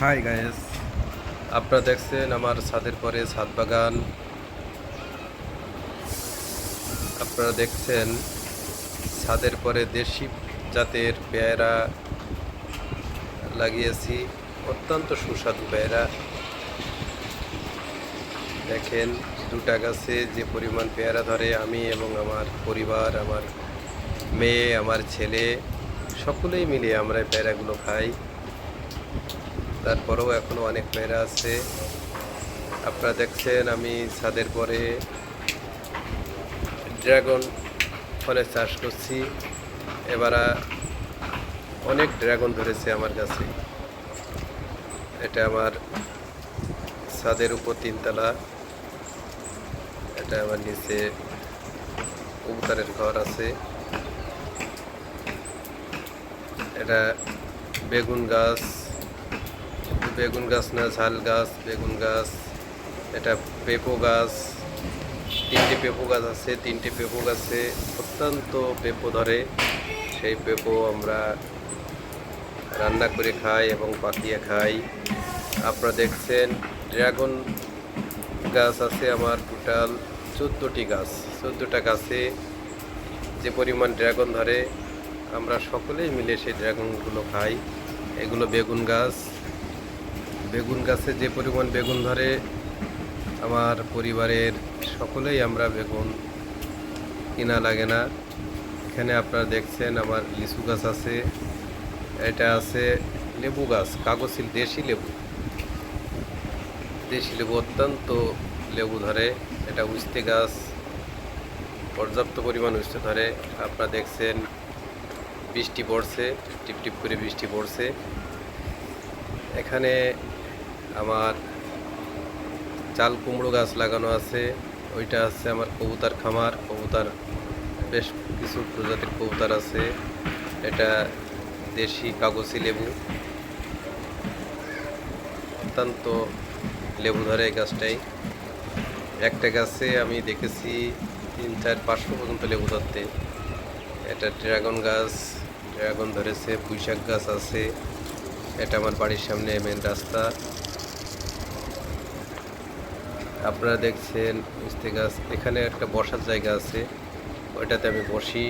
High guys আপনারা দেখছেন আমার ছাদের পরে ছাদ বাগান। আপনারা দেখছেন ছাদের পরে দেশি জাতের পেয়ারা লাগিয়েছি। অত্যন্ত সুস্বাদু পেয়ারা। দেখেন, দুটা গাছে যে পরিমাণ পেয়ারা ধরে আমি এবং আমার পরিবার, আমার মেয়ে, আমার ছেলে, সকলেই মিলে আমরা পেয়ারাগুলো খাই। তারপরেও এখনও অনেক মেয়েরা আছে। আপনারা দেখছেন আমি ছাদের পরে ড্রাগন ফলের চাষ করছি। এবার অনেক ড্রাগন ধরেছে আমার কাছে। এটা আমার ছাদের উপর তিনতলা। এটা আমার নিচে কবুতরের ঘর আছে। এটা বেগুন গাছ। বেগুন গাছ না, ঝাল গাছ, বেগুন গাছ, এটা পেঁপো গাছ, তিনটে পেঁপো গাছ আছে, তিনটে পেঁপো গাছে অত্যন্ত পেঁপো ধরে। সেই পেঁপো আমরা রান্না করে খাই এবং পাকিয়ে খাই। আপনারা দেখছেন ড্রাগন গাছ আছে আমার টোটাল চোদ্দোটি গাছ। চোদ্দোটা গাছে যে পরিমাণ ড্রাগন ধরে, আমরা সকলেই মিলে সেই ড্রাগনগুলো খাই। এগুলো বেগুন গাছ। বেগুন গাছে যে পরিমাণ বেগুন ধরে, আমার পরিবারের সকলেই আমরা বেগুন কিনা লাগে না। এখানে আপনারা দেখছেন আমার লিচু গাছ আছে, এটা আছে লেবু গাছ কাগজিল দেশি লেবু। দেশি লেবু অত্যন্ত লেবু ধরে, এটা উস্তে গাছ, পর্যাপ্ত পরিমাণ উস্তে ধরে। আপনারা দেখছেন বৃষ্টি পড়ছে টিপ টিপ করে বৃষ্টি পড়ছে। এখানে আমার চাল কুমড়ো গাছ লাগানো আছে, ওইটা আছে আমার কবুতার খামার, কবুতার বেশ কিছু প্রজাতির কবুতার আছে। এটা দেশি কাগজি লেবু। অত্যন্ত লেবু ধরে এই গাছটাই। একটা গাছে আমি দেখেছি তিন, চার, পাঁচশো পর্যন্ত লেবু ধরতে। এটা ড্রাগন গাছ, ড্রাগন ধরেছে, পুঁইশাক গাছ আছে। এটা আমার বাড়ির সামনে মেন রাস্তা। আপনারা দেখছেন মিস্তে গাছ এখানে একটা বসার জায়গা আছে। ওইটাতে আমি বসি।